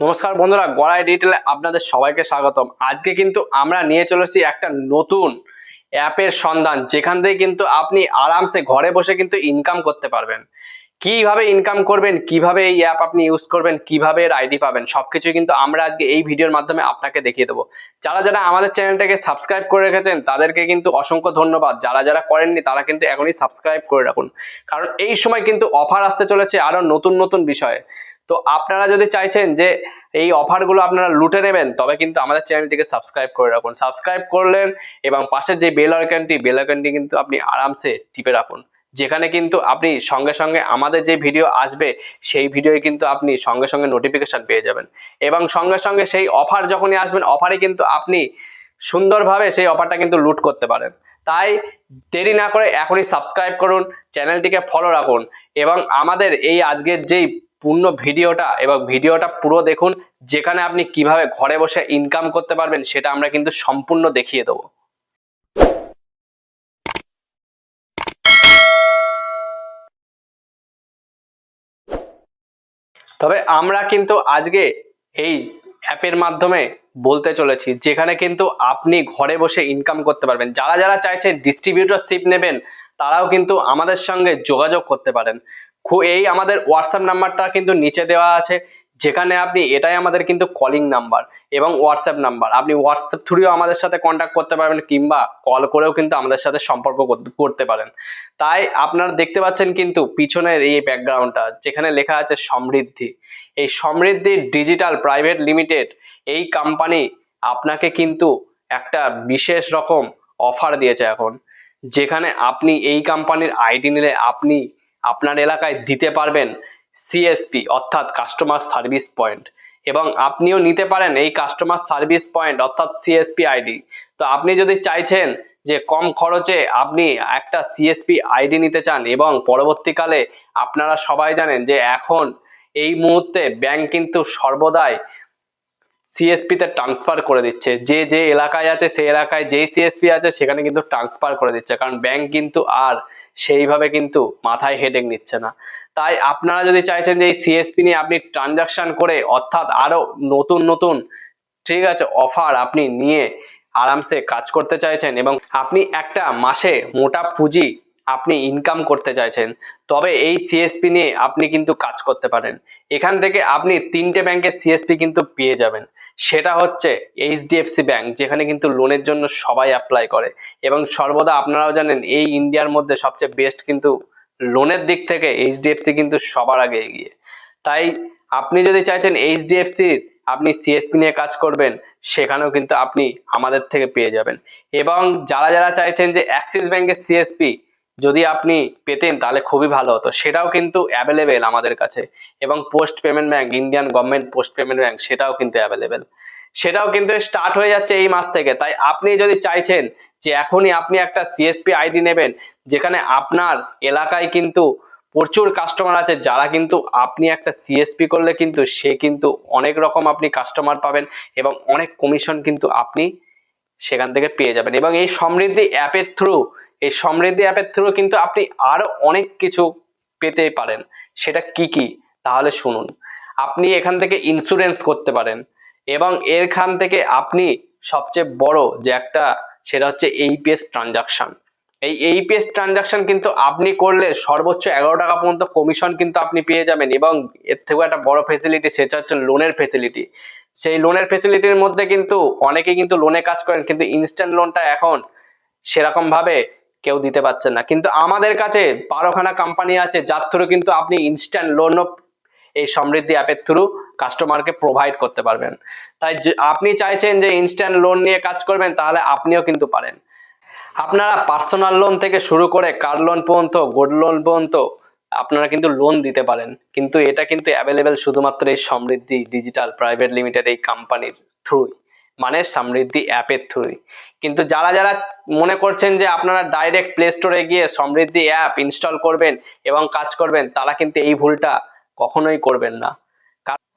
নমস্কার বন্ধুরা, গড়াই ডিটেলে আপনাদের সবাইকে স্বাগতম। আজকে কিন্তু আমরা নিয়ে চলেছি একটা নতুন অ্যাপের সন্ধান, যেখান থেকে কিন্তু আপনি আরামসে ঘরে বসে কিন্তু ইনকাম করতে পারবেন। কীভাবে ইনকাম করবেন, কীভাবে এই অ্যাপ আপনি ইউজ করবেন, কীভাবে এর আইডি পাবেন সবকিছু কিন্তু আমরা আজকে এই ভিডিওর মাধ্যমে আপনাকে দেখিয়ে দেবো। যারা যারা আমাদের চ্যানেলটাকে সাবস্ক্রাইব করে রেখেছেন, তাদেরকে কিন্তু অসংখ্য ধন্যবাদ। যারা যারা করেননি, তারা কিন্তু এখনই সাবস্ক্রাইব করে রাখুন। কারণ এই সময় কিন্তু অফার আসতে চলেছে আরও নতুন নতুন বিষয়ে। তো আপনারা যদি চাইছেন যে এই অফারগুলো আপনারা লুটে নেবেন, তবে কিন্তু আমাদের চ্যানেলটিকে সাবস্ক্রাইব করে রাখুন। সাবস্ক্রাইব করলেন এবং পাশের যে বেল আইকনটি বেল আইকনটি কিন্তু আপনি আরামসে টিপে রাখুন। যেখানে কিন্তু আপনি সঙ্গে সঙ্গে আমাদের যে ভিডিও আসবে, সেই ভিডিওয়ে কিন্তু আপনি সঙ্গে সঙ্গে নোটিফিকেশন পেয়ে যাবেন। এবং সঙ্গে সঙ্গে সেই অফার যখনই আসবেন অফারে কিন্তু আপনি সুন্দরভাবে সেই অফারটা কিন্তু লুট করতে পারেন। তাই দেরি না করে এখনই সাবস্ক্রাইব করুন, চ্যানেলটিকে ফলো রাখুন এবং আমাদের এই আজকের যেই পূর্ণ ভিডিওটা এবং ভিডিওটা পুরো দেখুন, যেখানে আপনি কীভাবে ঘরে বসে ইনকাম করতে পারবেন সেটা আমরা কিন্তু সম্পূর্ণ দেখিয়ে দেবো। তবে আমরা কিন্তু আজকে এই অ্যাপের মাধ্যমে বলতে চলেছি, যেখানে কিন্তু আপনি ঘরে বসে ইনকাম করতে পারবেন। যারা যারা চাইছেন ডিস্ট্রিবিউটরশিপ নেবেন, তারাও কিন্তু আমাদের সঙ্গে যোগাযোগ করতে পারেন। এই আমাদের হোয়াটসঅ্যাপ নাম্বারটা কিন্তু নিচে দেওয়া আছে, যেখানে আপনি, এটাই আমাদের কিন্তু কলিং নাম্বার এবং হোয়াটসঅ্যাপ নাম্বার আপনি হোয়াটসঅ্যাপ থ্রুও আমাদের সাথে কন্ট্যাক্ট করতে পারবেন কিংবা কল করেও কিন্তু আমাদের সাথে সম্পর্ক করতে- পারেন। তাই আপনারা দেখতে পাচ্ছেন কিন্তু পিছনের এই ব্যাকগ্রাউন্ডটা যেখানে লেখা আছে সমৃদ্ধি। এই সমৃদ্ধি ডিজিটাল প্রাইভেট লিমিটেড এই কোম্পানি আপনাকে কিন্তু একটা বিশেষ রকম অফার দিয়েছে এখন। যেখানে আপনি এই কোম্পানির আইডি নিলে আপনি আপনার এলাকায় দিতে পারবেন সিএসপি অর্থাৎ কাস্টমার সার্ভিস পয়েন্ট এবং আপনিও নিতে পারেন এই কাস্টমার সার্ভিস পয়েন্ট অর্থাৎ সিএসপি আইডি তো আপনি যদি চাইছেন যে কম খরচে আপনি একটা সিএসপি আইডি নিতে চান এবং পরবর্তীকালে আপনারা সবাই জানেন যে এখন এই মুহূর্তে ব্যাংক কিন্তু সর্বদাই সিএসপি তে ট্রান্সফার করে দিচ্ছে। যে যে এলাকায় আছে, সেই এলাকায় যেই সিএসপি আছে, সেখানে কিন্তু ট্রান্সফার করে দিচ্ছে। কারণ ব্যাংক কিন্তু আর সেইভাবে কিন্তু মাথায় হেডেক নিচ্ছে না। তাই আপনারা যদি চাইছেন যে এই সিএসপি নিয়ে আপনি ট্রানজাকশন করে অর্থাৎ আরও নতুন নতুন, ঠিক আছে অফার আপনি নিয়ে আরামসে কাজ করতে চাইছেন এবং আপনি একটা মাসে মোটা পুঁজি আপনি ইনকাম করতে চাইছেন, তবে এই সিএসপি নিয়ে আপনি কিন্তু কাজ করতে পারেন। এখান থেকে আপনি তিনটে ব্যাংকের সিএসপি কিন্তু পেয়ে যাবেন। সেটা হচ্ছে এইচডিএফসি ব্যাংক, যেখানে কিন্তু লোনের জন্য সবাই অ্যাপ্লাই করে। এবং সর্বদা আপনারাও জানেন, এই ইন্ডিয়ার মধ্যে সবচেয়ে বেস্ট কিন্তু লোনের দিক থেকে এইচডিএফসি কিন্তু সবার আগে এগিয়ে। তাই আপনি যদি চাইছেন এইচডিএফসির আপনি সিএসপি নিয়ে কাজ করবেন, সেখানেও কিন্তু আপনি আমাদের থেকে পেয়ে যাবেন। এবং যারা যারা চাইছেন যে অ্যাক্সিস ব্যাংকের সিএসপি যদি আপনি পেতেন তাহলে খুবই ভালো হতো। সেটাও কিন্তু অ্যাভেলেবেল আমাদের কাছে। এবং post payment bank Indian government post payment bank সেটাও কিন্তু অ্যাভেলেবেল সেটাও কিন্তু স্টার্ট হয়ে যাচ্ছে এই মাস থেকে। তাই আপনি যদি চাইছেন যে এখনই আপনি একটা সিএসপি আইডি নেবেন, যেখানে আপনার এলাকায় কিন্তু প্রচুর কাস্টমার আছে, যারা কিন্তু আপনি একটা সিএসপি করলে কিন্তু সে কিন্তু অনেক রকম আপনি কাস্টমার পাবেন এবং অনেক কমিশন কিন্তু আপনি সেখান থেকে পেয়ে যাবেন। এবং এই সমৃদ্ধি অ্যাপের থ্রু এই সমৃদ্ধি অ্যাপের থ্রু কিন্তু আপনি আরও অনেক কিছু পেতে পারেন। সেটা কি কি? তাহলে শুনুন। আপনি এখান থেকে ইন্স্যুরেন্স করতে পারেন এবং এরখান থেকে আপনি সবচেয়ে বড় যে একটা, সেটা হচ্ছে এইপিএস ট্রানজাকশন এই এইপিএস ট্রানজাকশন কিন্তু আপনি করলে সর্বোচ্চ এগারো টাকা পর্যন্ত কমিশন কিন্তু আপনি পেয়ে যাবেন এবং এর থেকেও একটা বড় ফেসিলিটি সেটা হচ্ছে লোনের ফেসিলিটি সেই লোনের ফেসিলিটির মধ্যে কিন্তু অনেকে কিন্তু লোনে কাজ করেন, কিন্তু ইনস্ট্যান্ট লোনটা এখন সেরকম ভাবে কেউ দিতে পারছেন না। কিন্তু আমাদের কাছে বারোখানা কোম্পানি আছে, যার থ্রু কিন্তু আপনি ইনস্ট্যান্ট লোনও এই সমৃদ্ধি অ্যাপের থ্রু কাস্টমারকে প্রোভাইড করতে পারবেন। তাই আপনি চাইছেন যে ইনস্ট্যান্ট লোন নিয়ে কাজ করবেন, তাহলে আপনিও কিন্তু পারেন। আপনারা পার্সোনাল লোন থেকে শুরু করে কার লোন পর্যন্ত গোল্ড লোন পর্যন্ত আপনারা কিন্তু লোন দিতে পারেন। কিন্তু এটা কিন্তু অ্যাভেলেবেল শুধুমাত্র এই সমৃদ্ধি ডিজিটাল প্রাইভেট লিমিটেড এই কোম্পানির থ্রুই মানে সমৃদ্ধি অ্যাপের থ্রুই কিন্তু যারা যারা মনে করছেন যে আপনারা ডাইরেক্ট প্লে স্টোরে গিয়ে সমৃদ্ধি অ্যাপ ইনস্টল করবেন এবং কাজ করবেন, তারা কিন্তু এই ভুলটা কখনোই করবেন না।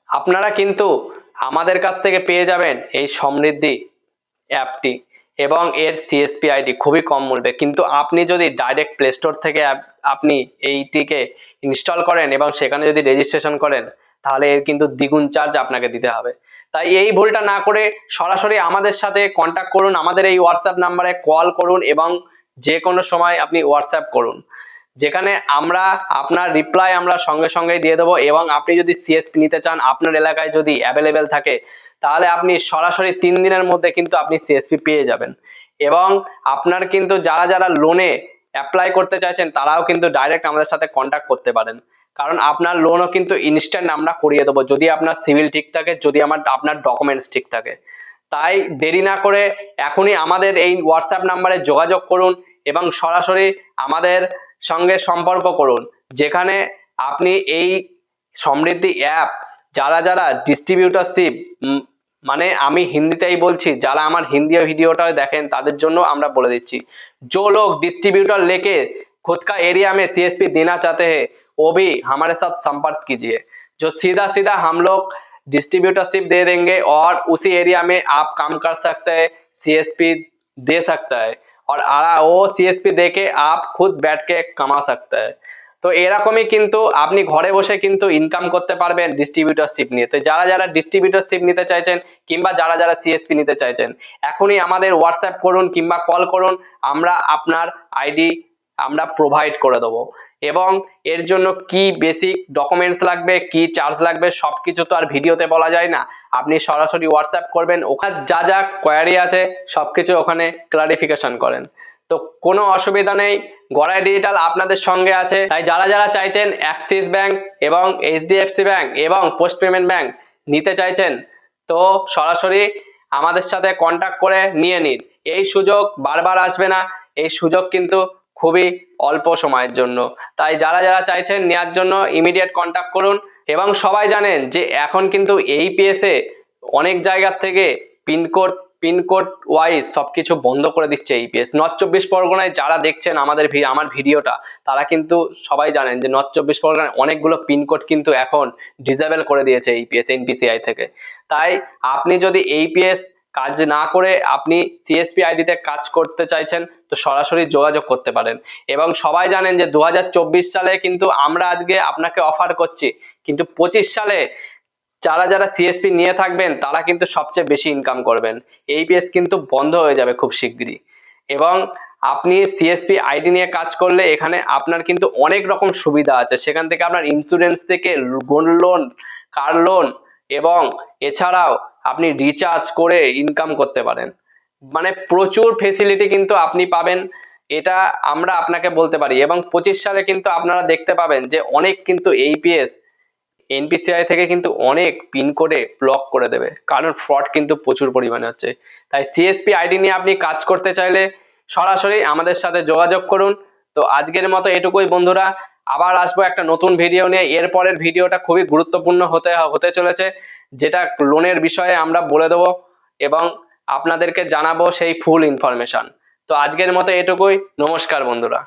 আপনারা কিন্তু আমাদের কাছ থেকে পেয়ে যাবেন এই সমৃদ্ধি অ্যাপটি এবং এর সিএসপি আইডি খুবই কম মূল্যে। কিন্তু আপনি যদি ডাইরেক্ট প্লে স্টোর থেকে আপনি এইটিকে ইনস্টল করেন এবং সেখানে যদি রেজিস্ট্রেশন করেন তাহলে এর কিন্তু দ্বিগুণ চার্জ আপনাকে দিতে হবে। তাই এই ভুলটা না করে সরাসরি আমাদের সাথে কন্ট্যাক্ট করুন, আমাদের এই হোয়াটসঅ্যাপ নাম্বারে কল করুন এবং যে কোনো সময় আপনি হোয়াটসঅ্যাপ করুন। যেখানে আমরা আপনার রিপ্লাই আমরা সঙ্গে সঙ্গে দিয়ে দেবো এবং আপনি যদি সিএসপি নিতে চান, আপনার এলাকায় যদি অ্যাভেলেবেল থাকে, তাহলে আপনি সরাসরি তিন দিনের মধ্যে কিন্তু আপনি সিএসপি পেয়ে যাবেন। এবং আপনার কিন্তু যারা যারা লোনে অ্যাপ্লাই করতে চাইছেন, তারাও কিন্তু ডাইরেক্ট আমাদের সাথে কন্ট্যাক্ট করতে পারেন। কারণ আপনার লোনও কিন্তু ইনস্ট্যান্ট আমরা করিয়ে দেবো যদি আপনার সিভিল ঠিক থাকে যদি আমার আপনার ডকুমেন্টস ঠিক থাকে তাই দেরি না করে এখনই আমাদের এই হোয়াটসঅ্যাপ নাম্বারে যোগাযোগ করুন এবং সরাসরি আমাদের সঙ্গে সম্পর্ক করুন যেখানে আপনি এই সমৃদ্ধি অ্যাপ যারা যারা ডিস্ট্রিবিউটারশিপ মানে আমি হিন্দিতেই বলছি যারা আমার হিন্দি ভিডিওটা দেখেন তাদের জন্য আমরা বলে দিচ্ছি जो लोग डिस्ट्रीब्यूटर लेके खुद का एरिया में सीएसपी देना चाहते हैं वो भी हमारे साथ संपर्क कीजिए जो सीधा सीधा हम लोग डिस्ट्रीब्यूटरशिप दे देंगे और उसी एरिया में आप काम कर सकते हैं सीएसपी दे सकता है और आरा वो सीएसपी दे के आप खुद बैठ के कमा सकते हैं তো এরকমই কিন্তু আপনি ঘরে বসে কিন্তু ইনকাম করতে পারবেন ডিস্ট্রিবিউটরশিপ নিয়ে তো যারা যারা ডিস্ট্রিবিউটরশিপ নিতে চাইছেন কিংবা যারা যারা সিএসপি নিতে চাইছেন এখনই আমাদের হোয়াটসঅ্যাপ করুন কিংবা কল করুন আমরা আপনার আইডি আমরা প্রোভাইড করে দেবো এবং এর জন্য কি বেসিক ডকুমেন্টস লাগবে, কি চার্জ লাগবে সব কিছু তো আর ভিডিওতে বলা যায় না। আপনি সরাসরি হোয়াটসঅ্যাপ করবেন, ওখানে যা যা কোয়ারি আছে সব কিছু ওখানে ক্লারিফিকেশন করেন। তো কোনো অসুবিধা নেই, গড়াই ডিজিটাল আপনাদের সঙ্গে আছে। তাই যারা যারা চাইছেন অ্যাক্সিস ব্যাংক এবং এইচডিএফসি ব্যাংক এবং পোস্ট পেমেন্ট ব্যাংক নিতে চাইছেন, তো সরাসরি আমাদের সাথে কন্ট্যাক্ট করে নিয়ে নিন। এই সুযোগ বারবার আসবে না, এই সুযোগ কিন্তু খুবই অল্প সময়ের জন্য। তাই যারা যারা চাইছেন নেওয়ার জন্য ইমিডিয়েট কন্ট্যাক্ট করুন এবং সবাই জানেন যে এখন কিন্তু এই পিএসে অনেক জায়গার থেকে পিনকোড পিনকোড ওয়াইজ সবকিছু বন্ধ করে দিচ্ছে ইপিএস নর্থ চব্বিশ পরগনায় যারা দেখছেন আমাদের আমার ভিডিওটা, তারা কিন্তু সবাই জানেন যে নর্থ চব্বিশ পরগনায় অনেকগুলো পিনকোড কিন্তু এখন ডিসেবল করে দিয়েছে ইপিএস এনপিসিআই থেকে। তাই আপনি যদি এইপিএস কাজ না করে আপনি সিএসপি আইডিতে কাজ করতে চাইছেন, তো সরাসরি যোগাযোগ করতে পারেন। এবং সবাই জানেন যে দু হাজার চব্বিশ সালে কিন্তু আমরা আজকে আপনাকে অফার করছি। কিন্তু পঁচিশ সালে যারা যারা সিএসপি নিয়ে থাকবেন, তারা কিন্তু সবচেয়ে বেশি ইনকাম করবেন। এই এইপিএস কিন্তু বন্ধ হয়ে যাবে খুব শিগগিরই। এবং আপনি সিএসপি আইডি নিয়ে কাজ করলে এখানে আপনার কিন্তু অনেক রকম সুবিধা আছে। সেখান থেকে আপনার ইন্স্যুরেন্স থেকে গোল্ড লোন কার লোন এবং এছাড়াও আপনি রিচার্জ করে ইনকাম করতে পারেন। মানে প্রচুর ফেসিলিটি কিন্তু আপনি পাবেন, এটা আমরা আপনাকে বলতে পারি। এবং পঁচিশ সালে কিন্তু আপনারা দেখতে পাবেন যে অনেক কিন্তু এইপিএস এনপিসিআই থেকে কিন্তু অনেক পিন পিনকোডে ব্লক করে দেবে। কারণ ফ্রড কিন্তু প্রচুর পরিমাণে হচ্ছে। তাই সিএসপি আইডি নিয়ে আপনি কাজ করতে চাইলে সরাসরি আমাদের সাথে যোগাযোগ করুন। তো আজকের মতো এটুকুই বন্ধুরা। আবার আসব একটা নতুন ভিডিও নিয়ে। এরপরের ভিডিওটা খুবই গুরুত্বপূর্ণ হতে হতে চলেছে, যেটা লোনের বিষয়ে আমরা বলে দেবো এবং আপনাদেরকে জানাব সেই ফুল ইনফরমেশন তো আজকের মতো এটুকুই। নমস্কার বন্ধুরা।